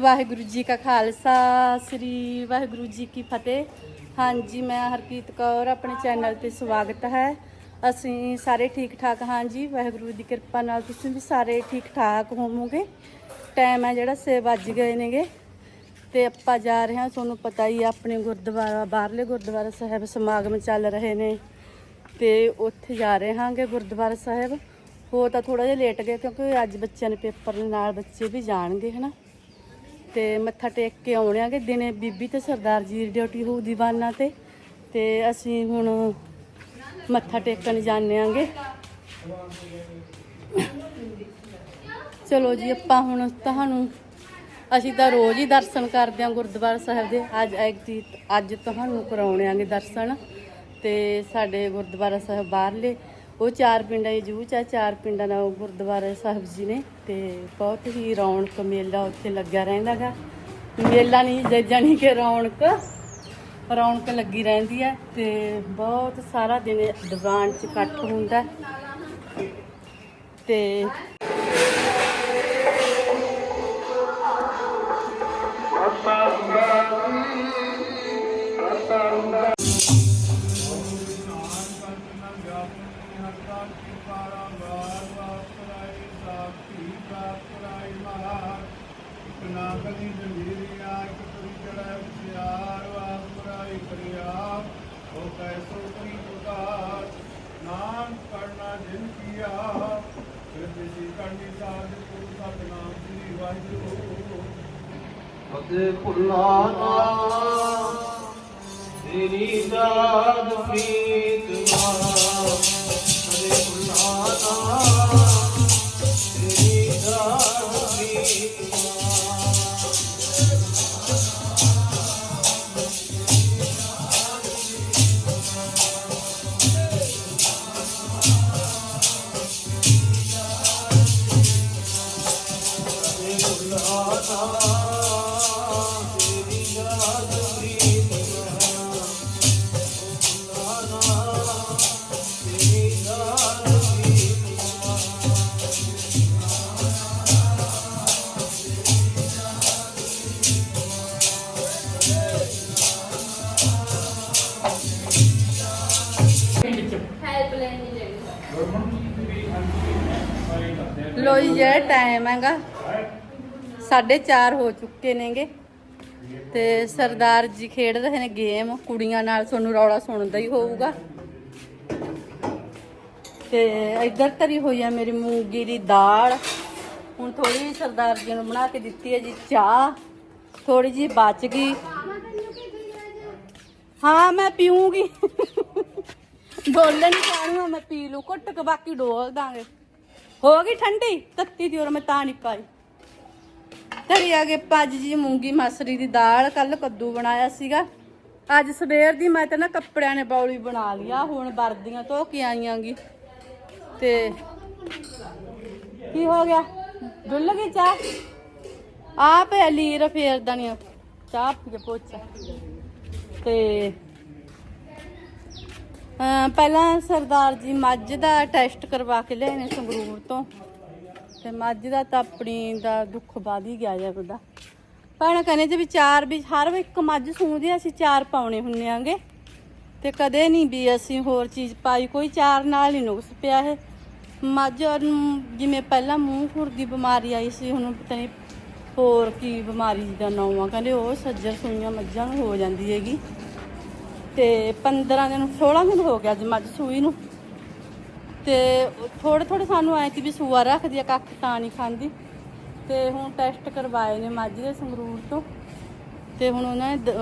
ਵਾਹਿਗੁਰੂ ਜੀ ਕਾ ਖਾਲਸਾ, ਸ੍ਰੀ ਵਾਹਿਗੁਰੂ ਜੀ ਕੀ ਫਤਿਹ। ਹਾਂਜੀ, ਮੈਂ ਹਰਕੀਤ ਕੌਰ, ਆਪਣੇ ਚੈਨਲ ਤੇ ਸਵਾਗਤ ਹੈ। ਅਸੀਂ ਸਾਰੇ ਠੀਕ ਠਾਕ ਹਾਂ ਜੀ ਵਾਹਿਗੁਰੂ ਦੀ ਕਿਰਪਾ ਨਾਲ ਤੁਸੀਂ ਵੀ ਸਾਰੇ ਠੀਕ ਠਾਕ ਹੋਵੋਗੇ। ਟਾਈਮ ਹੈ ਜਿਹੜਾ 6 ਵੱਜ ਗਏ ਨੇਗੇ। ਤੇ ਆਪਾਂ ਜਾ ਰਹੇ ਹਾਂ, ਤੁਹਾਨੂੰ ਪਤਾ ਹੀ ਆ, ਆਪਣੇ ਗੁਰਦੁਆਰਾ, ਬਾਹਰਲੇ ਗੁਰਦੁਆਰਾ ਸਾਹਿਬ ਸਮਾਗਮ ਚੱਲ ਰਹੇ ਨੇ। ਤੇ ਉੱਥੇ ਜਾ ਰਹੇ ਹਾਂਗੇ ਗੁਰਦੁਆਰਾ ਸਾਹਿਬ। ਹੋ ਤਾਂ ਥੋੜਾ ਜਿਹਾ ਲੇਟ ਗਏ, ਕਿਉਂਕਿ ਅੱਜ ਬੱਚਿਆਂ ਦੇ ਪੇਪਰ ਨਾਲ ਬੱਚੇ ਵੀ ਜਾਣਗੇ, ਹਨਾ। ਤੇ ਮੱਥਾ ਟੇਕ ਕੇ ਆਉਣੇ ਆਉਣਾਂਗੇ ਦਿਨੇ ਬੀਬੀ ਤੇ ਸਰਦਾਰ ਜੀ ਦੀ ਡਿਊਟੀ ਹੋਊ ਦੀਵਾਨਾਂ ਤੇ ਤੇ ਅਸੀਂ ਹੁਣ ਮੱਥਾ ਟੇਕਣ ਜਾਂਦੇ ਆਂਗੇ। ਚਲੋ ਜੀ, ਆਪਾਂ ਹੁਣ ਤੁਹਾਨੂੰ, ਅਸੀਂ ਤਾਂ ਰੋਜ਼ ਹੀ ਦਰਸ਼ਨ ਕਰਦੇ ਹਾਂ ਗੁਰਦੁਆਰਾ ਸਾਹਿਬ ਦੇ। ਅੱਜ ਐਗਤੀ ਅੱਜ ਤੁਹਾਨੂੰ ਕਰਾਉਣੇ ਆਂਗੇ ਦਰਸ਼ਨ ਤੇ ਸਾਡੇ ਗੁਰਦੁਆਰਾ ਸਾਹਿਬ ਬਾਹਰਲੇ। ਉਹ ਚਾਰ ਪਿੰਡਾਂ ਦੀ ਜੂਹ ਚ ਆ, ਚਾਰ ਪਿੰਡਾਂ ਦਾ ਉਹ ਗੁਰਦੁਆਰਾ ਸਾਹਿਬ ਜੀ ਨੇ ਤੇ ਬਹੁਤ ਹੀ ਰੌਣਕ ਮੇਲਾ ਉੱਥੇ ਲੱਗਿਆ ਰਹਿੰਦਾਗਾ ਮੇਲਾ ਨਹੀਂ ਜਾਣੀ ਕਿ ਰੌਣਕ ਰੌਣਕ ਲੱਗੀ ਰਹਿੰਦੀ ਹੈ ਤੇ ਬਹੁਤ ਸਾਰਾ ਦਿਨ ਦੀਵਾਨ ਚ ਇਕੱਠ ਹੁੰਦਾ ਹੈ। ਤੇ ਨਾਗਲੀ ਜੰਜੀਰੀਆ ਇੱਕ ਤੁਰੀ ਉਚਿਆਰ ਵਾਸਪਰਾਈ ਕਰਿਆ ਉਹ ਕੈਸੋ ਕਰੀ ਪੁਕਾਰ ਨਾਮ ਕਰਨਾ ਜਿਨ ਕੀਆ ਜਿਸੀ ਕਰਨੀ ਸਾਧ ਗੁਰੂ ਸਤਨਾਮ ਸ੍ਰੀ ਵਾਹਿਗੁਰੂ। ਅਤੇ ਭੁੱਲਾਨਾ ਤੇਰੀ ਦਾਦ ਪ੍ਰੀਤ ਮਾਂ ਲੋ ਜੀ ਜਿਹੜਾ ਟਾਈਮ ਹੈਗਾ 4:30 ਹੋ ਚੁੱਕੇ ਨੇਗੇ। ਤੇ ਸਰਦਾਰ ਜੀ ਖੇਡ ਰਹੇ ਨੇ ਗੇਮ, ਕੁੜੀਆਂ ਨਾਲ ਤੁਹਾਨੂੰ ਰੌਲਾ ਸੁਣਦਾ ਹੀ ਹੋਊਗਾ। ਤੇ ਇੱਧਰ ਧਰੀ ਹੋਈ ਆ ਮੇਰੀ ਮੂੰਗੀ ਦੀ ਦਾਲ। ਹੁਣ ਥੋੜੀ ਜਿਹੀ ਸਰਦਾਰ ਜੀ ਨੂੰ ਬਣਾ ਕੇ ਦਿੱਤੀ ਹੈ ਜੀ ਚਾਹ। ਥੋੜੀ ਜੀ ਬਚ ਗਈ। ਹਾਂ, ਮੈਂ ਪੀਉਂਗੀ ਡੋਲਣ ਚਾਹੂੰ ਮੈਂ ਪੀ ਲੂ ਘੁੱਟ ਕੇ ਬਾਕੀ ਡੋਲ ਦਾਂਗੇ। ਹੋ ਗਈ ਠੰਡੀ? ਤੱਤੀ ਦੀ ਔਰ ਮੈਂ ਤਾਂ ਨਹੀਂ ਪਾਈ। ਧਰੀ ਆ ਗਏ ਜੀ ਮੂੰਗੀ ਮਸਰੀ ਦੀ ਦਾਲ, ਕੱਲ ਕੱਦੂ ਬਣਾਇਆ ਸੀਗਾ। ਅੱਜ ਸਵੇਰ ਦੀ ਮੈਂ ਤਾਂ ਨਾ ਕੱਪੜਿਆਂ ਨੇ ਬੌਲੀ ਬਣਾ ਲਿਆ ਹੁਣ ਵਰਦੀਆਂ ਧੋ ਕੇ ਆਈਆਂਗੀ ਤੇ ਕੀ ਹੋ ਗਿਆ? ਡੁੱਲ ਗਈ ਚਾਹ? ਆ ਪਿਆ ਫੇਰ ਫੇਰਦਾ ਨਹੀਂ ਚਾਹ ਪੀ ਕੇ ਪੋਚਾ ਤੇ ਪਹਿਲਾਂ ਸਰਦਾਰ ਜੀ ਮੱਝ ਦਾ ਟੈਸਟ ਕਰਵਾ ਕੇ ਲਿਆਏ ਨੇ ਸੰਗਰੂਰ ਤੋਂ। ਤੇ ਮੱਝ ਦਾ ਤਾਂ ਆਪਣੀ ਦਾ ਦੁੱਖ ਵੱਧ ਹੀ ਗਿਆ ਜਾਂਦਾ ਭੈਣਾਂ ਕਹਿੰਦੇ ਜੇ ਵੀ ਚਾਰ ਵੀ ਹਰ ਇੱਕ ਮੱਝ ਸੂੰਦੀ ਆ, ਅਸੀਂ ਚਾਰ ਪਾਉਣੇ ਹੁੰਨੇ ਆਂਗੇ। ਤੇ ਕਦੇ ਨਹੀਂ ਵੀ ਅਸੀਂ ਹੋਰ ਚੀਜ਼ ਪਾਈ ਕੋਈ ਚਾਰ ਨਾਲ ਹੀ ਨੁਕਸ ਪਿਆ ਇਹ। ਮੱਝ ਨੂੰ ਜਿਵੇਂ ਪਹਿਲਾਂ ਮੂੰਹ ਖੁਰ ਦੀ ਬਿਮਾਰੀ ਆਈ ਸੀ ਹੁਣ ਪਤਾ ਨਹੀਂ ਹੋਰ ਕੀ ਬਿਮਾਰੀ ਦਾ ਨਾਂ ਆ। ਕਹਿੰਦੇ ਉਹ ਸੱਜਰ ਸੂਈਆਂ ਮੱਝਾਂ ਨੂੰ ਹੋ ਜਾਂਦੀ ਹੈਗੀ। ਤੇ 15 ਦਿਨ 16 ਦਿਨ ਹੋ ਗਿਆ ਅੱਜ ਮੱਝ ਸੂਈ ਨੂੰ। ਤੇ ਥੋੜੇ ਥੋੜੇ ਸਾਨੂੰ ਐ ਕਿ ਵੀ ਸੂਆ ਰੱਖਦੀ ਆ, ਕੱਖ ਤਾਂ ਨਹੀਂ ਖਾਂਦੀ। ਤੇ ਹੁਣ ਟੈਸਟ ਕਰਵਾਏ ਨੇ ਮੱਝ ਦੇ ਸੰਗਰੂਰ ਤੋਂ। ਤੇ ਹੁਣ ਉਹਨਾਂ ਨੇ ਦ-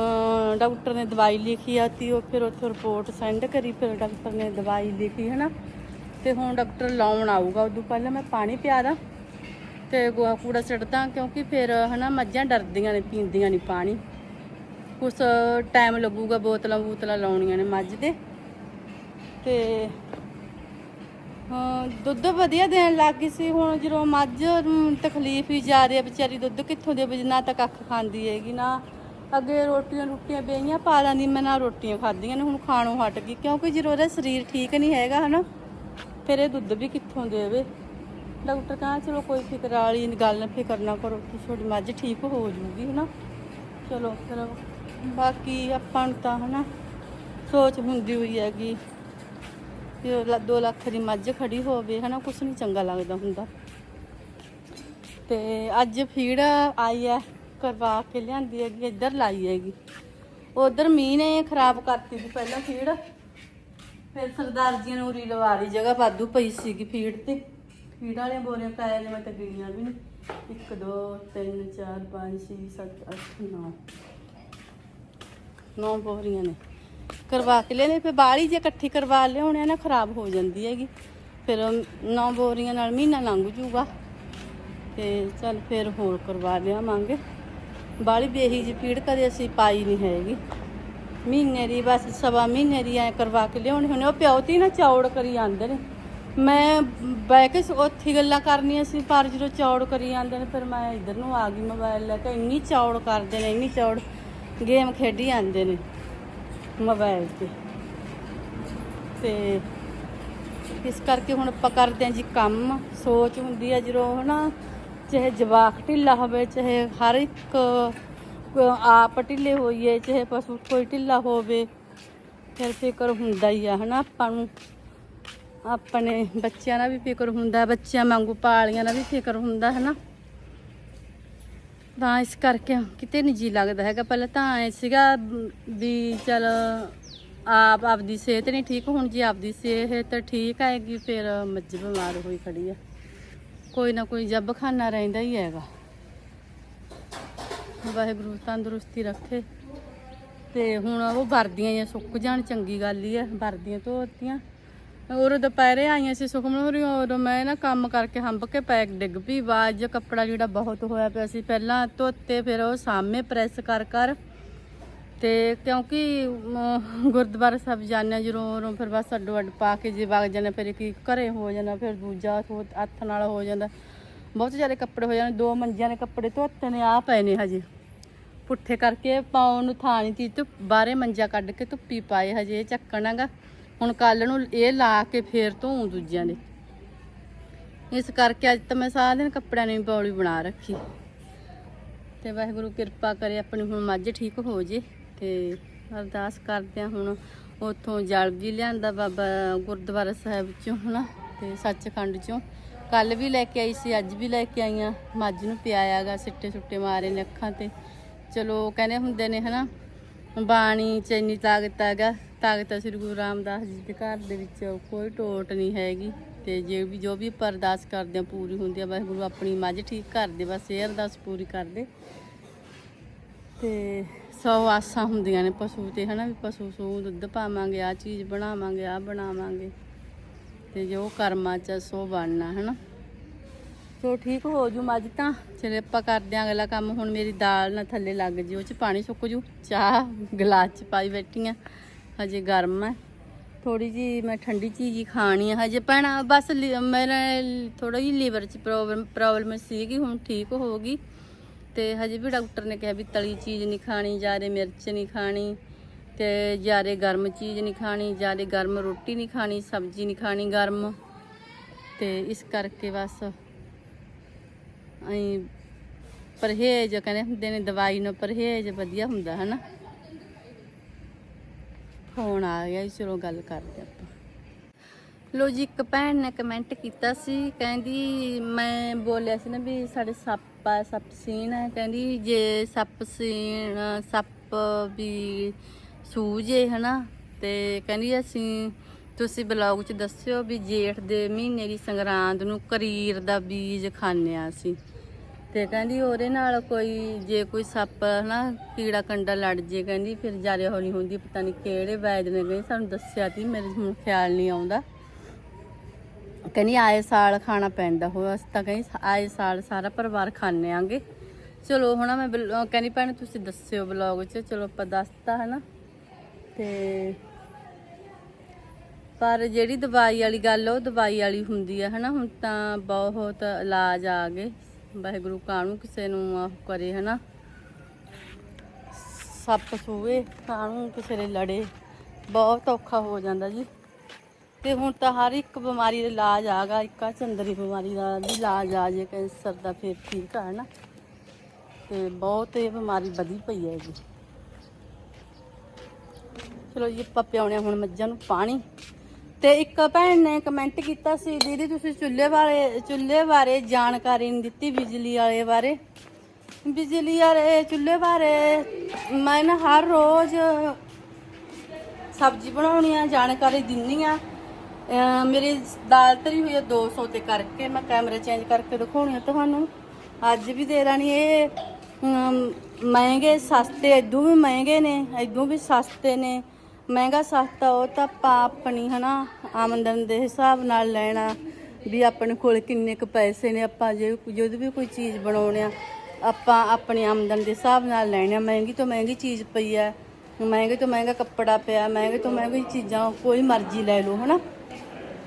ਡਾਕਟਰ ਨੇ ਦਵਾਈ ਲਿਖੀ ਆ ਤੀ ਉਹ ਫਿਰ ਉੱਥੋਂ ਰਿਪੋਰਟ ਸੈਂਡ ਕਰੀ, ਫਿਰ ਡਾਕਟਰ ਨੇ ਦਵਾਈ ਲਿਖੀ ਹੈ ਨਾ ਤੇ ਹੁਣ ਡਾਕਟਰ ਲਾਉਣ ਆਊਗਾ, ਉਦੋਂ ਪਹਿਲਾਂ ਮੈਂ ਪਾਣੀ ਪਿਆ ਦਾਂ ਤੇ ਗੋਹਾ ਕੂੜਾ ਸਿੱਟਦਾ, ਕਿਉਂਕਿ ਫਿਰ, ਹਨਾ, ਮੱਝਾਂ ਡਰਦੀਆਂ ਨੇ, ਪੀਂਦੀਆਂ ਨਹੀਂ ਪਾਣੀ। ਕੁਛ ਟਾਈਮ ਲੱਗੂਗਾ, ਬੋਤਲਾਂ ਬੋਤਲਾਂ ਲਾਉਣੀਆਂ ਨੇ ਮੱਝ ਦੇ। ਤੇ ਦੁੱਧ ਵਧੀਆ ਦੇਣ ਲੱਗ ਗਈ ਸੀ। ਹੁਣ ਜਦੋਂ ਮੱਝ ਨੂੰ ਤਕਲੀਫ ਹੀ ਰਹੀ ਹੈ, ਵਿਚਾਰੀ ਦੁੱਧ ਕਿੱਥੋਂ ਦੇ ਨਾ ਤਾਂ ਕੱਖ ਖਾਂਦੀ ਹੈਗੀ ਨਾ। ਅੱਗੇ ਰੋਟੀਆਂ ਰੋਟੀਆਂ ਬੇਈਆਂ ਪਾ ਲੈਂਦੀ ਮੈਂ ਨਾ ਰੋਟੀਆਂ ਖਾਧੀਆਂ ਨੇ, ਹੁਣ ਖਾਣੋਂ ਹਟ ਗਈ। ਕਿਉਂਕਿ ਜਦੋਂ ਉਹਦਾ ਸਰੀਰ ਠੀਕ ਨਹੀਂ ਹੈਗਾ, ਹਨਾ, ਫਿਰ ਇਹ ਦੁੱਧ ਵੀ ਕਿੱਥੋਂ ਦੇਵੇ? ਡਾਕਟਰ ਕਹਿੰਦਾ, ਚਲੋ ਕੋਈ ਫਿਕਰ ਵਾਲੀ ਗੱਲ ਨਾ, ਫਿਕਰ ਨਾ ਕਰੋ, ਕਿ ਤੁਹਾਡੀ ਮੱਝ ਠੀਕ ਹੋ ਜੂਗੀ ਹਨਾ। ਚਲੋ, ਫਿਰ ਬਾਕੀ ਆਪਾਂ ਨੂੰ ਤਾਂ, ਹਨਾ, ਸੋਚ ਹੁੰਦੀ ਹੋਈ ਹੈਗੀ। ਕਿ 2 ਲੱਖ ਦੀ ਮੱਝ ਖੜੀ ਹੋਵੇ, ਹਨਾ, ਕੁਛ ਨਹੀਂ ਚੰਗਾ ਲੱਗਦਾ ਹੁੰਦਾ। ਤੇ ਅੱਜ ਫੀਡ ਆਈ ਹੈ ਕਰਵਾ ਕੇ ਲਿਆਂਦੀ ਹੈਗੀ, ਇੱਧਰ ਲਾਈ ਹੈਗੀ। ਉਧਰ ਮੀਂਹ ਨੇ ਖਰਾਬ ਕਰਤੀ ਸੀ ਪਹਿਲਾਂ ਫੀਡ। ਫਿਰ ਸਰਦਾਰ ਜੀ ਨੂੰ ਉਰੀ ਲਵਾ ਲਈ ਜਗ੍ਹਾ ਵਾਧੂ ਪਈ ਸੀਗੀ ਫੀਡ ਤੇ। ਫੀਡ ਵਾਲੇ ਬੋਰੇ ਕਾਇਆ ਨੇ ਮੈਂ ਤਾਂ ਗਿਣੀਆਂ ਵੀ ਨਹੀਂ 1 2 3 4 5 6 7 8 9 ਨੌ ਬੋਰੀਆਂ ਨੇ। ਕਰਵਾ ਕੇ ਲੈਣੇ ਫਿਰ ਬਾਹਲੀ ਜੇ ਇਕੱਠੀ ਕਰਵਾ ਲਿਆਉਣੇ ਨਾ ਖਰਾਬ ਹੋ ਜਾਂਦੀ ਹੈਗੀ। ਫਿਰ ਨੌ ਬੋਰੀਆਂ ਨਾਲ ਮਹੀਨਾ ਲੰਘ ਜੂਗਾ। ਤੇ ਚੱਲ ਫਿਰ ਹੋਰ ਕਰਵਾ ਲਿਆਵਾਂਗੇ। ਬਾਲੀ ਬੇਹੀ ਜੀ ਪੀੜ ਕਦੇ ਅਸੀਂ ਪਾਈ ਨਹੀਂ ਹੈਗੀ। ਮਹੀਨੇ ਦੀ ਬਸ ਸਵਾ ਮਹੀਨੇ ਦੀ ਐ ਕਰਵਾ ਕੇ ਲਿਆਉਣੀ ਹੁੰਦੀ ਉਹ ਪਿਓਤੀ ਨਾ ਚੌੜ ਕਰੀ ਜਾਂਦੇ ਨੇ। ਮੈਂ ਬਹਿ ਕੇ ਉੱਥੇ ਗੱਲਾਂ ਕਰਨੀਆਂ ਸੀ, ਪਰ ਜਦੋਂ ਚੌੜ ਕਰੀ ਜਾਂਦੇ ਨੇ, ਫਿਰ ਮੈਂ ਇੱਧਰ ਨੂੰ ਆ ਗਈ ਮੋਬਾਈਲ ਲੈ ਕੇ। ਇੰਨੀ ਚੌੜ ਕਰਦੇ ਨੇ, ਇੰਨੀ ਚੌੜ ਗੇਮ ਖੇਡੀ ਜਾਂਦੇ ਨੇ। ਮੋਬਾਈਲ ਤੇ। ਤੇ ਇਸ ਕਰਕੇ ਹੁਣ ਆਪਾਂ ਕਰਦੇ ਹਾਂ ਜੀ ਕੰਮ। ਸੋਚ ਹੁੰਦੀ ਆ ਜਦੋਂ ਹਨਾ, ਚਾਹੇ ਜਵਾਕ ਢਿੱਲਾ ਹੋਵੇ, ਚਾਹੇ ਹਰ ਇੱਕ ਆਪ ਢਿੱਲੇ ਹੋਈਏ, ਚਾਹੇ ਪਸ਼ੂ ਕੋਈ ਢਿੱਲਾ ਹੋਵੇ, ਫਿਰ ਫਿਕਰ ਹੁੰਦਾ ਹੀ ਆ ਹਨਾ ਆਪਾਂ ਨੂੰ। ਆਪਣੇ ਬੱਚਿਆਂ ਦਾ ਵੀ ਫਿਕਰ ਹੁੰਦਾ, ਬੱਚਿਆਂ ਵਾਂਗੂ ਪਾਲੀਆਂ ਦਾ ਵੀ ਫਿਕਰ ਹੁੰਦਾ ਹਨਾ। ਤਾਂ ਇਸ ਕਰਕੇ ਕਿਤੇ ਨਹੀਂ ਜੀ ਲੱਗਦਾ ਹੈਗਾ। ਪਹਿਲਾਂ ਤਾਂ ਐ ਸੀਗਾ ਵੀ ਚਲ ਆਪ ਆਪਦੀ ਸਿਹਤ ਨਹੀਂ ਠੀਕ ਹੁਣ ਜੀ, ਆਪਦੀ ਸਿਹਤ ਠੀਕ ਆਏਗੀ, ਫਿਰ ਮੱਝ ਬਿਮਾਰ ਹੋਈ ਖੜੀ ਆ। ਕੋਈ ਨਾ ਕੋਈ ਜੱਬ ਖਾਨਾ ਰਹਿੰਦਾ ਹੀ ਹੈਗਾ। ਵਾਹਿਗੁਰੂ ਤੰਦਰੁਸਤੀ ਰੱਖੇ। ਤੇ ਹੁਣ ਉਹ ਵਰਦੀਆਂ ਜਾਂ ਸੁੱਕ ਜਾਣ, ਚੰਗੀ ਗੱਲ ਹੀ ਆ, ਵਰਦੀਆਂ ਧੋਤੀਆਂ। ਔਰ ਦੁਪਹਿਰੇ ਆਈਆਂ ਸੀ ਸੁਖਮਨ ਹੋਰੀ ਔਰ ਮੈਂ ਨਾ ਕੰਮ ਕਰਕੇ ਹੰਬ ਕੇ ਪੈਕ ਡਿੱਗ ਪਈ ਬਾਜ ਕੱਪੜਾ ਜਿਹੜਾ ਬਹੁਤ ਹੋਇਆ ਪਿਆ ਸੀ। ਪਹਿਲਾਂ ਧੋਤੇ, ਫਿਰ ਉਹ ਸਾਹਮਣੇ ਪ੍ਰੈਸ ਕਰ ਕਰ। ਤੇ ਕਿਉਂਕਿ ਗੁਰਦੁਆਰਾ ਸਾਹਿਬ ਜਾਂਦੇ ਹਾਂ ਜਦੋਂ ਉਰੋਂ ਫਿਰ ਬਸ ਅੱਡੋ ਅੱਡ ਪਾ ਕੇ ਜੇ ਵਗ ਜਾਂਦੇ ਫਿਰ ਕੀ ਘਰੇ ਹੋ ਜਾਣਾ ਫਿਰ ਦੂਜਾ ਹੱਥ ਨਾਲ ਹੋ ਜਾਂਦਾ। ਬਹੁਤ ਜ਼ਿਆਦਾ ਕੱਪੜੇ ਹੋ ਜਾਣੇ ਦੋ ਮੰਜਿਆਂ ਦੇ ਕੱਪੜੇ ਧੋਤੇ ਨੇ ਆ ਪਏ ਨੇ ਹਜੇ। ਪੁੱਠੇ ਕਰਕੇ ਪਾਉਣ ਨੂੰ ਥਾਂ ਨਹੀਂ ਤੀ, ਧੁੱਪ, ਬਾਹਰੇ ਮੰਜਾ ਕੱਢ ਕੇ ਧੁੱਪੀ ਪਾਏ ਹਜੇ, ਇਹ ਚੱਕਣਾਗਾ ਹੁਣ ਕੱਲ ਨੂੰ ਇਹ ਲਾ ਕੇ ਫੇਰ ਧੋਉ ਦੂਜਿਆਂ ਦੇ। ਇਸ ਕਰਕੇ ਅੱਜ ਤਾਂ ਮੈਂ ਸਾਰਾ ਦਿਨ ਕੱਪੜਿਆਂ ਨੂੰ ਹੀ ਪੌੜੀ ਬਣਾ ਰੱਖੀ। ਤੇ ਵਾਹਿਗੁਰੂ ਕਿਰਪਾ ਕਰੇ ਆਪਣੀ ਹੁਣ ਮੱਝ ਠੀਕ ਹੋ ਜੇ ਤੇ ਅਰਦਾਸ ਕਰਦੇ ਆ ਹੁਣ ਉਥੋਂ ਜਲ ਵੀ ਲਿਆਂਦਾ ਬਾਬਾ ਗੁਰਦੁਆਰਾ ਸਾਹਿਬ ਚੋਂ ਹਨਾ ਤੇ ਸੱਚਖੰਡ ਚੋਂ। ਕੱਲ ਵੀ ਲੈ ਕੇ ਆਈ ਸੀ, ਅੱਜ ਵੀ ਲੈ ਕੇ ਆਈਆਂ। ਮੱਝ ਨੂੰ ਪਿਆਇਆਗਾ ਸਿੱਟੇ ਸੁੱਟੇ ਮਾਰੇ ਨੇ ਅੱਖਾਂ ਤੇ। ਚਲੋ ਕਹਿੰਦੇ ਹੁੰਦੇ ਨੇ ਹਨਾ, ਬਾਣੀ ਚ ਇੰਨੀ ਤਾਕਤ ਹੈਗਾ। ਤਾਕਤ ਸ੍ਰੀ ਗੁਰੂ ਰਾਮਦਾਸ ਜੀ ਦੇ ਘਰ ਦੇ ਵਿੱਚ ਕੋਈ ਟੋਟ ਨਹੀਂ ਹੈਗੀ ਤੇ ਜੇ ਵੀ ਜੋ ਵੀ ਆਪਾਂ ਅਰਦਾਸ ਕਰਦੇ ਆ ਪੂਰੀ ਹੁੰਦੀ ਆ, ਵਾਹਿਗੁਰੂ ਆਪਣੀ ਮੱਝ ਠੀਕ ਕਰ ਦੇ, ਬਸ ਇਹ ਅਰਦਾਸ ਪੂਰੀ ਕਰ ਦੇ। ਤੇ ਸੌ ਆਸਾਂ ਹੁੰਦੀਆਂ ਨੇ ਪਸ਼ੂ ਤੇ, ਹਨਾ ਵੀ ਪਸ਼ੂ ਸੂ ਦੁੱਧ ਪਾਵਾਂਗੇ ਆ ਚੀਜ਼ ਬਣਾਵਾਂਗੇ ਆ ਬਣਾਵਾਂਗੇ। ਤੇ ਜੋ ਕਰਮਾਂ ਚ ਸੋ ਬਣਨਾ, ਹਨਾ। ਸੋ ਠੀਕ ਹੋ ਜੂ ਮੱਝ ਤਾਂ। ਚਲੇ ਆਪਾਂ ਕਰਦੇ ਆਂ ਅਗਲਾ ਕੰਮ, ਹੁਣ ਮੇਰੀ ਦਾਲ ਨਾ ਥੱਲੇ ਲੱਗ ਜੀ ਉਹ ਚ ਪਾਣੀ ਸੁੱਕ ਜੂ, ਚਾਹ ਗਲਾਸ ਚ ਪਾਈ ਬੈਠੀ ਆਂ। ਹਜੇ ਗਰਮ ਹੈ। ਥੋੜੀ ਜੀ ਮੈਂ ਠੰਡੀ ਚੀਜ਼ ਹੀ ਖਾਣੀ ਆ ਹਜੇ। ਭੈਣਾ, ਬਸ ਲੀ- ਮੇਰੇ ਥੋੜਾ ਜਿਹੀ ਲੀਵਰ ਚ ਪ੍ਰੋਬਲਮ ਪ੍ਰੋਬਲਮ ਸੀਗੀ, ਹੁਣ ਠੀਕ ਹੋ ਗਈ। ਤੇ ਹਜੇ ਵੀ ਡਾਕਟਰ ਨੇ ਕਿਹਾ ਵੀ ਤਲੀ ਚੀਜ਼ ਨਹੀਂ ਖਾਣੀ, ਜ਼ਿਆਦਾ ਮਿਰਚ ਨਹੀਂ ਖਾਣੀ ਤੇ ਜ਼ਿਆਦਾ ਗਰਮ ਚੀਜ਼ ਨਹੀਂ ਖਾਣੀ, ਜ਼ਿਆਦਾ ਗਰਮ ਰੋਟੀ ਨਹੀਂ ਖਾਣੀ, ਸਬਜ਼ੀ ਨਹੀਂ ਖਾਣੀ ਗਰਮ। ਤੇ ਇਸ ਕਰਕੇ ਬਸ ਅਈ ਪਰਹੇਜ, ਕਹਿੰਦੇ ਹੁੰਦੇ ਨੇ, ਦਵਾਈ ਨਾਲ ਪਰਹੇਜ ਵਧੀਆ ਹੁੰਦਾ, ਹਨਾ। ਫੋਨ ਆ ਗਿਆ ਜੀ, ਚਲੋ ਗੱਲ ਕਰਦੇ ਆਪਾਂ। ਲੋ ਜੀ ਇੱਕ ਭੈਣ ਨੇ ਕਮੈਂਟ ਕੀਤਾ ਸੀ ਕਹਿੰਦੀ ਮੈਂ ਬੋਲਿਆ ਸੀ ਨਾ ਵੀ ਸਾਡੇ ਸੱਪ ਆ ਸੱਪ ਸੀਨ ਹੈ ਕਹਿੰਦੀ ਜੇ ਸੱਪ ਸੀਨ ਸੱਪ ਵੀ ਸੂਜੇ ਹਨਾ? ਤੇ ਕਹਿੰਦੀ ਅਸੀਂ ਤੁਸੀਂ ਬਲੌਗ 'ਚ ਦੱਸਿਓ ਵੀ ਜੇਠ ਦੇ ਮਹੀਨੇ ਦੀ ਸੰਗਰਾਂਦ ਨੂੰ ਕਰੀਰ ਦਾ ਬੀਜ ਖਾਂਦੇ ਆ ਅਸੀਂ। ਤੇ ਕਹਿੰਦੀ ਉਹਦੇ ਨਾਲ ਕੋਈ ਜੇ ਕੋਈ ਸੱਪ ਹਨਾ ਕੀੜਾ ਕੰਡਾ ਲੜ ਜੇ ਕਹਿੰਦੀ ਫਿਰ ਜ਼ਿਆਦਾ ਹੌਲੀ ਹੁੰਦੀ ਪਤਾ ਨਹੀਂ ਕਿਹੜੇ ਵੈਦ ਨੇ ਕਹਿੰਦੀ ਸਾਨੂੰ ਦੱਸਿਆ ਤੀ ਮੇਰੇ ਹੁਣ ਖਿਆਲ ਨਹੀਂ ਆਉਂਦਾ। ਕਹਿੰਦੀ ਆਏ ਸਾਲ ਖਾਣਾ ਪੈਂਦਾ ਹੋ ਅਸੀਂ ਤਾਂ ਕਹਿੰਦੀ ਆਏ ਸਾਲ ਸਾਰਾ ਪਰਿਵਾਰ ਖਾਣੇ ਆਂਗੇ। ਚਲੋ ਹੁਣ ਮੈਂ ਬਲ- ਕਹਿੰਦੀ ਭੈਣ ਤੁਸੀਂ ਦੱਸਿਓ ਬਲੌਗ 'ਚ ਚਲੋ ਆਪਾਂ ਦੱਸਤਾ ਹਨਾ। ਤੇ ਪਰ ਜਿਹੜੀ ਦਵਾਈ ਵਾਲੀ ਗੱਲ ਆ, ਉਹ ਦਵਾਈ ਵਾਲੀ ਹੁੰਦੀ ਆ ਹਨਾ ਹੁਣ ਤਾਂ ਬਹੁਤ ਇਲਾਜ ਆ ਗਏ। ਵਾਹਿਗੁਰੂ ਕਾਹਨੂੰ ਕਿਸੇ ਨੂੰ ਉਹ ਕਰੇ, ਹਨਾ? ਸੱਪ ਸੂਏ, ਕਾਹਨੂੰ ਕਿਸੇ ਦੇ ਲੜੇ? ਬਹੁਤ ਔਖਾ ਹੋ ਜਾਂਦਾ ਜੀ। ਤੇ ਹੁਣ ਤਾਂ ਹਰ ਇੱਕ ਬਿਮਾਰੀ ਦਾ ਇਲਾਜ ਆਗਾ ਇੱਕਾ ਚੰਦਰੀ ਬਿਮਾਰੀ ਦਾ ਵੀ ਇਲਾਜ ਆ, ਜੇ ਕੈਂਸਰ ਦਾ ਫਿਰ ਠੀਕ ਆ ਨਾ ਤੇ ਬਹੁਤ ਇਹ ਬਿਮਾਰੀ ਵਧੀ ਪਈ ਹੈ ਜੀ। ਚਲੋ ਜੀ, ਆਪਾਂ ਪਿਆਉਣੇ ਹੁਣ ਮੱਝਾਂ ਨੂੰ ਪਾਣੀ। ਤੇ ਇੱਕ ਭੈਣ ਨੇ ਕਮੈਂਟ ਕੀਤਾ ਸੀ, ਦੀਦੀ, ਤੁਸੀਂ ਚੁੱਲ੍ਹੇ ਵਾਲੇ, ਚੁੱਲ੍ਹੇ ਬਾਰੇ ਜਾਣਕਾਰੀ ਨਹੀਂ ਦਿੱਤੀ ਬਿਜਲੀ ਵਾਲੇ ਬਾਰੇ। ਬਿਜਲੀ ਵਾਲੇ, ਚੁੱਲ੍ਹੇ ਬਾਰੇ ਮੈਂ ਨਾ ਹਰ ਰੋਜ਼ ਸਬਜ਼ੀ ਬਣਾਉਣੀ ਆ, ਜਾਣਕਾਰੀ ਦਿੰਨੀ ਆ। ਮੇਰੀ ਦਾਲ ਤਰੀ ਹੋਈ ਆ 200 ਤੇ ਕਰਕੇ, ਮੈਂ ਕੈਮਰਾ ਚੇਂਜ ਕਰਕੇ ਦਿਖਾਉਣੀ ਆ ਤੁਹਾਨੂੰ। ਅੱਜ ਵੀ ਦੇ ਰਾਣੀ ਇਹ ਮਹਿੰਗੇ ਸਸਤੇ ਇਦੋਂ ਵੀ ਮਹਿੰਗੇ ਨੇ ਇਦੋਂ ਵੀ ਸਸਤੇ ਨੇ। ਮਹਿੰਗਾ ਸਸਤਾ ਉਹ ਤਾਂ ਆਪਾਂ ਆਪਣੀ ਹਨਾ, ਆਮਦਨ ਦੇ ਹਿਸਾਬ ਨਾਲ ਲੈਣਾ, ਵੀ ਆਪਣੇ ਕੋਲ ਕਿੰਨੇ ਕੁ ਪੈਸੇ ਨੇ, ਆਪਾਂ ਜੇ ਜਦੋਂ ਵੀ ਕੋਈ ਚੀਜ਼ ਬਣਾਉਣੇ ਆ, ਆਪਾਂ ਆਪਣੀ ਆਮਦਨ ਦੇ ਹਿਸਾਬ ਨਾਲ ਲੈਣੇ ਆ। ਮਹਿੰਗੀ ਤੋਂ ਮਹਿੰਗੀ ਚੀਜ਼ ਪਈ ਆ, ਮਹਿੰਗੇ ਤੋਂ ਮਹਿੰਗਾ ਕੱਪੜਾ ਪਿਆ, ਮਹਿੰਗੇ ਤੋਂ ਮਹਿੰਗੀ ਚੀਜ਼ਾਂ, ਕੋਈ ਮਰਜ਼ੀ ਲੈ ਲਓ, ਹਨਾ।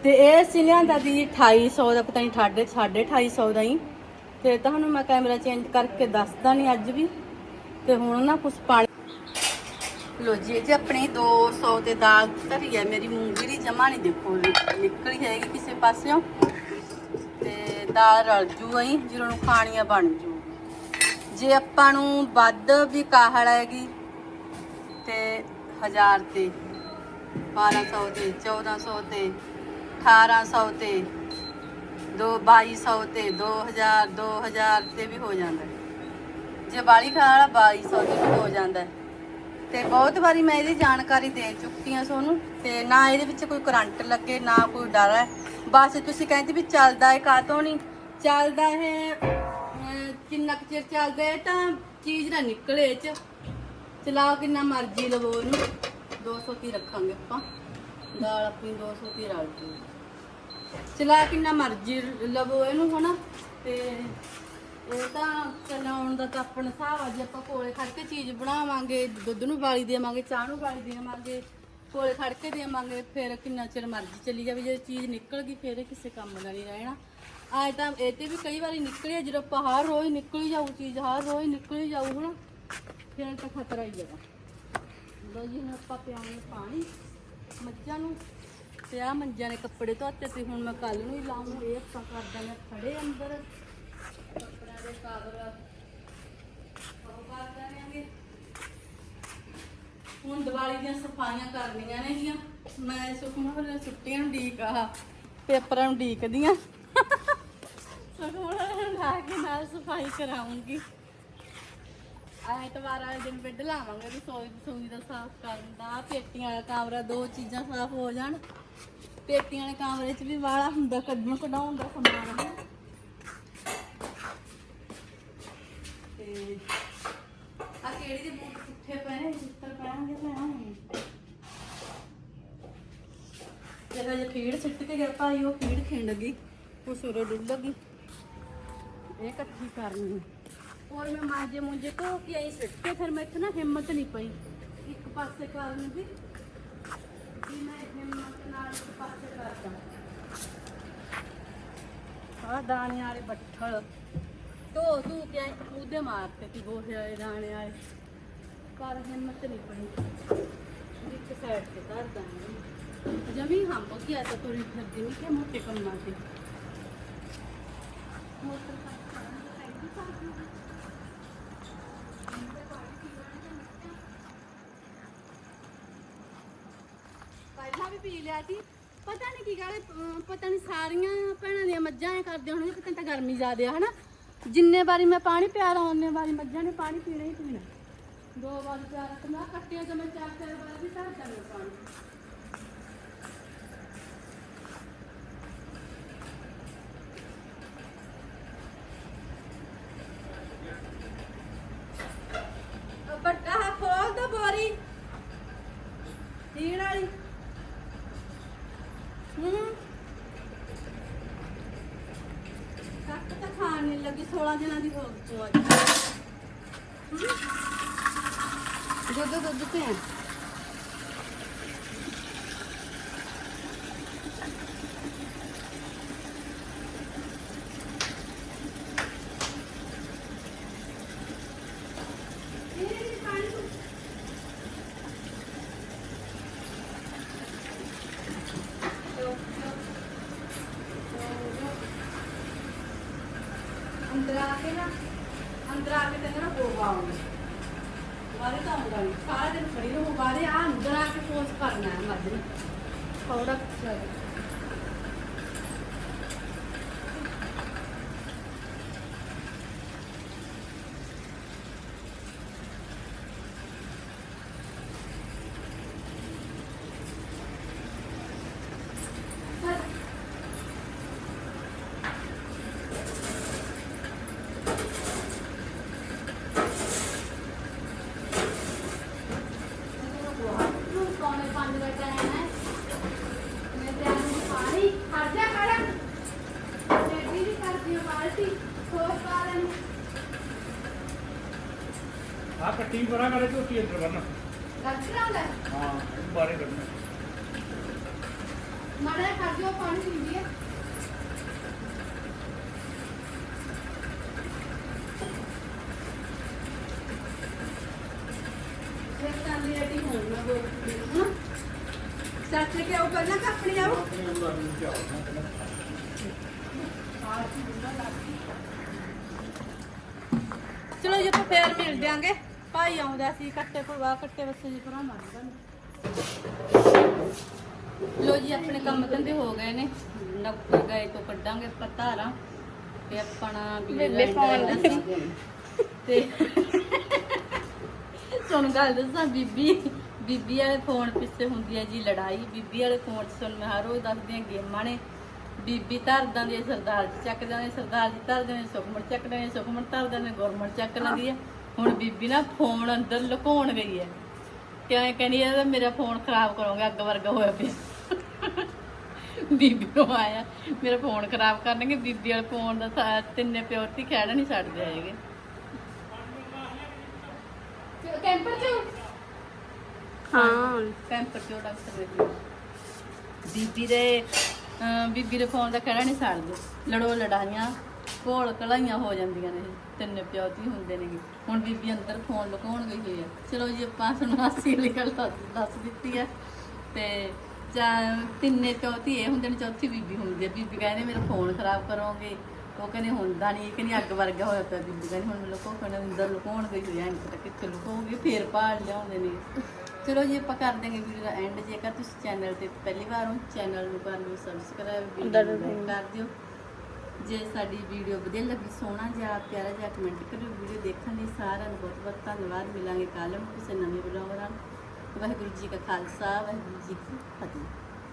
ਤੇ ਇਹ ਅਸੀਂ ਲਿਆਂਦਾ ਦੀ 2800 ਦਾ, ਪਤਾ ਨਹੀਂ ਠਾਡੇ 2850 ਦਾ ਹੀ। ਤੇ ਤੁਹਾਨੂੰ ਮੈਂ ਕੈਮਰਾ ਚੇਂਜ ਕਰਕੇ ਦੱਸਦਾ ਨਹੀਂ ਅੱਜ ਵੀ। ਤੇ ਹੁਣ ਨਾ ਕੁਝ ਪਾਣੀ ਲੋ ਜੀ ਜੇ ਜੀ ਆਪਣੀ 200 ਤੇ ਦਾਲ ਧਰੀ ਹੈ, ਮੇਰੀ ਮੂੰਗੀ ਦੀ ਜਮਾ ਨਹੀਂ ਦੇਖੋ ਨਿਕਲੀ ਹੈਗੀ ਕਿਸੇ ਪਾਸਿਓਂ ਤੇ ਦਾਲ ਰਲ ਜੂ ਆਈ ਜਦੋਂ ਨੂੰ ਖਾਣੀਆਂ ਬਣ ਜੂ ਜੇ ਆਪਾਂ ਨੂੰ ਵੱਧ ਵੀ ਕਾਹਲ ਹੈਗੀ, ਤੇ 1000 ਤੇ 1200 ਤੇ 1400 ਤੇ 1800 ਤੇ, ਦੋ 2200 ਤੇ 2000 2000 ਤੇ ਵੀ ਹੋ ਜਾਂਦਾ ਹੈ। ਜੇ ਬਾਲੀ ਖਾਲਾ 2200 ਤੇ ਵੀ ਹੋ ਜਾਂਦਾ ਹੈ। ਤੇ ਬਹੁਤ ਵਾਰੀ ਮੈਂ ਇਹਦੀ ਜਾਣਕਾਰੀ ਦੇ ਚੁੱਕੀ ਹਾਂ ਤੁਹਾਨੂੰ ਤੇ ਨਾ ਇਹਦੇ ਵਿੱਚ ਕੋਈ ਕਰੰਟ ਲੱਗੇ, ਨਾ ਕੋਈ ਡਰ ਹੈ। ਬਸ ਤੁਸੀਂ ਕਹਿੰਦੇ ਵੀ ਚੱਲਦਾ ਹੈ ਕਾਤੋਂ ਨਹੀਂ ਚੱਲਦਾ ਹੈ ਕਿੰਨਾ ਕੁ ਚਿਰ ਚੱਲਦਾ ਹੈ? ਤਾਂ ਚੀਜ਼ ਨਾ ਨਿਕਲੇ ਚ। ਚਲਾਓ ਕਿੰਨਾ ਮਰਜ਼ੀ ਲਵੋ ਇਹਨੂੰ। 200 ਕੀ ਰੱਖਾਂਗੇ ਆਪਾਂ। ਦਾਲ ਆਪਣੀ 200 ਕੀ ਰਲ ਜੂ ਚਲਾ ਕਿੰਨਾ ਮਰਜ਼ੀ ਲਵੋ ਇਹਨੂੰ, ਹਨਾ? ਤੇ ਇਹ ਤਾਂ ਚਲਾਉਣ ਦਾ ਤਾਂ ਆਪਣਾ ਹਿਸਾਬ ਆ ਜੇ ਆਪਾਂ ਕੋਲੇ ਖੜ ਕੇ ਚੀਜ਼ ਬਣਾਵਾਂਗੇ ਦੁੱਧ ਨੂੰ ਬਾਲੀ ਦੇਵਾਂਗੇ ਚਾਹ ਨੂੰ ਬਾਲੀ ਦੇਵਾਂਗੇ ਕੋਲੇ ਖੜ ਕੇ ਦੇਵਾਂਗੇ ਫਿਰ ਕਿੰਨਾ ਚਿਰ ਮਰਜ਼ੀ ਚੱਲੀ ਜਾਵੇ ਜੇ ਚੀਜ਼ ਨਿਕਲ ਗਈ ਫਿਰ ਇਹ ਕਿਸੇ ਕੰਮ ਦਾ ਨਹੀਂ ਰਹਿਣਾ। ਆਏ ਤਾਂ ਇਹ ਤੇ ਵੀ ਕਈ ਵਾਰੀ ਨਿਕਲੀ ਆ, ਜਦੋਂ ਆਪਾਂ ਹਰ ਰੋਜ਼ ਨਿਕਲੀ ਜਾਊ ਚੀਜ਼ ਹਰ ਰੋਜ਼ ਨਿਕਲੀ ਜਾਊ ਹਨਾ ਫਿਰ ਤਾਂ ਖਤਰਾ ਹੀ ਹੈਗਾ। ਲੋ ਜੀ ਹੁਣ ਆਪਾਂ ਪਿਆਉਣੇ ਪਾਣੀ ਮੱਝਾਂ ਨੂੰ। ਤੇ ਆ ਮੰਜਿਆਂ ਨੇ ਕੱਪੜੇ ਧੋਤੇ ਤੇ ਹੁਣ ਮੈਂ ਕੱਲ ਨੂੰ ਹੀ ਲਾਉਂ ਇਹ ਆਪਾਂ ਕਰ ਦਾਂਗੇ ਖੜੇ ਅੰਦਰ ਕੱਪੜਿਆਂ ਦੇ ਕਾਬਰ ਉਹ ਕਰ ਦਾਂਗੇ ਹੁਣ ਦੀਵਾਲੀ ਦੀਆਂ ਸਫਾਈਆਂ ਕਰਨੀਆਂ ਨੇਗੀਆਂ। ਮੈਂ ਸੁਖਮਾ ਫਿਰ ਛੁੱਟੀਆਂ ਨੂੰ ਢੀਕ ਆ, ਪੇਪਰਾਂ ਨੂੰ ਢੀਕਦੀਆਂ ਸੁਖਮਾ ਨੂੰ ਲਾ ਕੇ ਨਾਲ ਸਫ਼ਾਈ ਕਰਾਉਂਗੀ ਐਤਵਾਰ ਵਾਲੇ ਦਿਨ ਬੈੱਡ ਲਾਵਾਂਗੇ ਰਸੋਈ ਰਸੋਈ ਦਾ ਸਾਫ਼ ਕਰਨ ਦਾ, ਪੇਟੀਆਂ ਵਾਲਾ ਕਮਰਾ ਦੋ ਚੀਜ਼ਾਂ ਸਾਫ਼ ਹੋ ਜਾਣ। ਪੇਟੀਆਂ ਵਾਲੇ ਕਮਰੇ 'ਚ ਵੀ ਵਾਲਾ ਹੁੰਦਾ, ਕੱਢਣ ਕਢਾਉਣ ਦਾ ਸਮਾਨ। ਹੈ ਤੇ ਆ ਕਿਹੜੀ ਦੇ ਬੂਟ ਪੁੱਠੇ ਪਏ ਨੇ ਚਿੱਤਰ ਪੈਣਗੇ ਪੈਣਾ ਜਦੋਂ ਜੇ ਫੀਡ ਸਿੱਟ ਕੇ ਗਿਆ ਭਾਈ, ਉਹ ਫੀਡ ਖਿੰਡ ਗਈ, ਉਹ ਸੁਰੇ ਡੁੱਲ ਗਈ। ਇਹ ਇਕੱਠੀ ਕਰਨੀ ਔਰ ਮੈਂ ਮਾਂਜੇ ਮੁੰਜੇ ਧੋ ਕੇ ਆਈ, ਸਿੱਟ ਕੇ ਫਿਰ ਮੈਥੋਂ ਨਾ ਹਿੰਮਤ ਨਹੀਂ ਪਈ। ਇੱਕ ਪਾਸੇ ਕਰਨ ਦੀ, ਵੀ ਮੈਂ ਹਿੰਮਤ ਨਾਲ ਇੱਕ ਪਾਸੇ ਕਰਦਾ। ਆ ਦਾਣੇ ਵਾਲੇ ਬੱਠਲ। ਧੋ ਧੂ ਕੇ ਆਏ ਉਹਦੇ ਮਾਰਤੇ ਤੀ ਗੋਹੇ ਵਾਲੇ ਦਾਣੇ ਵਾਲੇ ਪਰ ਹਿੰਮਤ ਨਹੀਂ ਪਈ ਇੱਕ ਸਾਈਡ ਤੇ ਧਰ ਦਾਂਗੇ। ਜਮੀ ਹੰਬ ਗਿਆ ਤਾਂ ਤੁਰੀ ਫਿਰਦੀ ਨਹੀਂ ਕਿ ਮੋਟੇ ਕੰਮਾਂ ਤੇ। ਮੋਟਰ ਪਹਿਲਾਂ ਵੀ ਪੀ ਲਿਆ ਸੀ। ਪਤਾ ਨਹੀਂ ਕੀ ਗੱਲ ਅਮ ਪਤਾ ਨਹੀਂ ਸਾਰੀਆਂ ਭੈਣਾਂ ਦੀਆਂ ਮੱਝਾਂ ਐ ਕਰਦੇ ਹੋਣਗੇ ਪਤਾ ਨਹੀਂ ਤਾਂ ਗਰਮੀ ਜ਼ਿਆਦੇ ਆ, ਹਨਾ? ਜਿੰਨੇ ਵਾਰੀ ਮੈਂ ਪਾਣੀ ਪਿਆਰਾ ਉਹਨੇ ਵਾਰੀ ਮੱਝਾਂ ਨੇ ਪਾਣੀ ਪੀਣਾ ਹੀ ਪੀਣਾ। ਦੋ ਵਾਰ ਪਿਆਰਾ ਤੇ ਮੈਂ ਕੱਟਿਆ ਮੈਂ ਚਾਰ ਚਾਰ ਵਾਰ ਵੀ ਧਰ ਦਿੰਦਾ ਪਾਣੀ ਉਹ ਵੱਡਾ ਹੈ ਖੋਲ ਦੋ ਬੋਰੀ ਪੀਣ ਵਾਲੀ ਹੂੰ ਕੱਟ ਤਾਂ ਖਾਣ ਨਹੀਂ ਲੱਗੀ 16 ਦਿਨਾਂ ਦੀ ਹੋ ਗਈ ਤੂੰ ਅੱਜ ਹੂੰ? ਦੁੱਧ ਦੁੱਧ ਤੇ ਆ ਇਹ ਪਾਣੀ ਤੂੰ ਤੇ ਉਹ ਆਉਂਗੇ ਬਾਰੇ ਤਾਂ ਆਉਂਦਾ ਨਹੀਂ ਸਾਰਾ ਦਿਨ ਖੜੀ ਰਹੂ ਬਾਰੇ ਆ ਅੰਦਰ ਕਰਨਾ ਹੈ ਮੱਝ ਨੂੰ। ਥੋੜਾ ਕੁਛ ਪੌਣੇ ਪੰਜ ਦਾ ਟਾਈਮ ਹੈ ਮੈਂ ਤੇ ਆਨੂੰ ਪਾਣੀ ਖੜ ਜਾ ਖੜਾ ਰੈਡੀ ਨਹੀਂ ਕਰਦੀ ਉਹ ਬਾਲਟੀ ਖੋਸ ਪਾ ਲੈਣੀ ਕਰੇ ਝੋਟੀ ਬੰਨ ਲੱਗ ਰਿਹਾ ਹਾਂ? ਬਾਰੇ ਮਾੜਾ ਪਾਣੀ ਪੀਂਦੀ ਹੈ ਤਾਂ ਸੱਚ ਕੇ ਉਹ ਕੱਪੜੇ ਆਓ ਆਪਣੇ ਅੰਦਰ ਨੂੰ ਚਾਹੋ ਚਲੋ ਜੀ ਆਪਾਂ ਫੇਰ ਮਿਲ ਦਿਆਂਗੇ ਭਾਈ ਆਉਂਦਾ ਸੀ ਕੱਟੇ ਪਰਵਾ ਕੱਟੇ ਵਸੇ ਜੀ ਭਰਾ ਮਾਰਦਾ ਲੋ ਜੀ ਆਪਣੇ ਕੰਮ ਧੰਦੇ ਹੋ ਗਏ ਨੇ। ਨੌਕਰ ਗਏ ਤੋਂ ਕੱਢਾਂਗੇ ਪਤਾਰਾ ਤੇ ਆਪਣਾ ਬੇਬੇ ਫੋਨ ਤੇ ਸੁਣ ਗੱਲ ਦੱਸਾਂ ਬੀਬੀ ਬੀਬੀ ਵਾਲੇ ਫੋਨ ਪਿੱਛੇ ਹੁੰਦੀ ਹੈ ਜੀ ਲੜਾਈ। ਬੀਬੀ ਵਾਲੇ ਫੋਨ ਸੁਣ ਮੈਂ ਹਰ ਰੋਜ਼ ਦੱਸਦੀਆਂ ਗੇਮਾਂ ਨੇ। ਬੀਬੀ ਧਰਦਾਂ ਦੀ ਸਰਦਾਰ ਜੀ ਚੱਕ ਜਾਂਦੇ ਸਰਦਾਰ ਜੀ ਧਰਦੇ ਨੇ ਸੁਖਮਣ ਚੱਕਦੇ ਨੇ ਸੁਖਮਣ ਧਰਦੇ ਨੇ ਗੁਰਮਣ ਚੱਕ ਲੈਂਦੀ ਹੈ ਹੁਣ ਬੀਬੀ ਨਾ ਫੋਨ ਅੰਦਰ ਲੁਕਾਉਣ ਗਈ ਹੈ। ਕਿਉਂ ਕਹਿੰਦੀ ਹੈ ਮੇਰਾ ਫੋਨ ਖਰਾਬ ਕਰੋਗੇ ਅੱਗ ਵਰਗਾ ਹੋਇਆ ਪਿਆ। ਬੀਬੀ ਨੂੰ ਆਇਆ ਮੇਰਾ ਫੋਨ ਖਰਾਬ ਕਰਨਗੇ ਬੀਬੀ ਵਾਲੇ ਫੋਨ ਦਾ ਤਿੰਨੇ ਪਿਓਰ ਦੀ ਖਹਿੜਾ ਨਹੀਂ ਛੱਡਦੇ ਹੈਗੇ। ਕੈਂਪਰ ਚ? ਹਾਂ। ਕੈਂਪਰ ਚ ਡਾਕਟਰ ਦੇ ਬੀਬੀ ਦੇ ਬੀਬੀ ਦੇ ਫੋਨ ਦਾ ਖਹਿੜਾ ਨਹੀਂ ਛੱਡਦੇ। ਲੜੋ ਲੜਾਈਆਂ। ਕੋਲ ਕਲਾਈਆਂ ਹੋ ਜਾਂਦੀਆਂ ਨੇ ਤਿੰਨੇ ਪਿਓ ਧੀ ਹੁੰਦੇ ਨੇ ਹੁਣ ਬੀਬੀ ਅੰਦਰ ਫੋਨ ਲੁਕਾਉਣ ਗਈ ਹੋਈ ਹੈ ਚਲੋ ਜੀ ਆਪਾਂ ਤੁਹਾਨੂੰ ਹਾਸੀ ਵਾਲੀ ਗੱਲ ਦੱਸ ਦੱਸ ਦਿੱਤੀ ਹੈ ਤੇ ਚਾ- ਤਿੰਨੇ ਚੌਥੀ ਇਹ ਹੁੰਦੇ ਨੇ ਚੌਥੀ ਬੀਬੀ ਹੁੰਦੀ ਹੈ ਬੀਬੀ ਕਹਿੰਦੇ ਮੇਰਾ ਫੋਨ ਖਰਾਬ ਕਰੋਗੇ। ਉਹ ਕਹਿੰਦੇ ਹੁੰਦਾ ਨਹੀਂ। ਕਹਿੰਦੀ ਅੱਗ ਵਰਗਾ ਹੋਇਆ ਪਿਆ ਬੀਬੀ। ਕਹਿੰਦੀ ਹੁਣ ਲੁਕੋ। ਕਹਿੰਦੇ ਅੰਦਰ ਲੁਕਾਉਣ ਗਈ ਹੋਈ ਐਂ ਪਤਾ ਕਿੱਥੇ ਲੁਕਾਉਗੇ ਫੇਰ ਭਾਲ ਲਿਆਉਂਦੇ ਨੇ। ਚਲੋ ਜੀ ਆਪਾਂ ਕਰ ਦੇਂਗੇ ਵੀਡੀਓ ਦਾ ਐਂਡ ਜੇਕਰ ਤੁਸੀਂ ਚੈਨਲ ਤੇ ਪਹਿਲੀ ਵਾਰ ਹੋ ਚੈਨਲ ਨੂੰ ਕਰ ਲਓ ਸਬਸਕ੍ਰਾਈਬ ਕਰ ਦਿਓ। ਜੇ ਸਾਡੀ ਵੀਡੀਓ ਵਧੀਆ ਲੱਗੀ, ਸੋਹਣਾ ਜਿਹਾ, ਪਿਆਰਾ ਜਿਹਾ ਕਮੈਂਟ ਕਰਿਓ, ਵੀਡੀਓ ਦੇਖਣ ਲਈ ਸਾਰਿਆਂ ਨੂੰ ਬਹੁਤ ਬਹੁਤ ਧੰਨਵਾਦ। ਮਿਲਾਂਗੇ ਕੱਲ੍ਹ ਨੂੰ ਕਿਸੇ ਨਵੇਂ ਬਲੌਗ ਨਾਲ। ਵਾਹਿਗੁਰੂ ਜੀ ਕਾ ਖਾਲਸਾ, ਵਾਹਿਗੁਰੂ ਜੀ ਕੀ ਫਤਿਹ।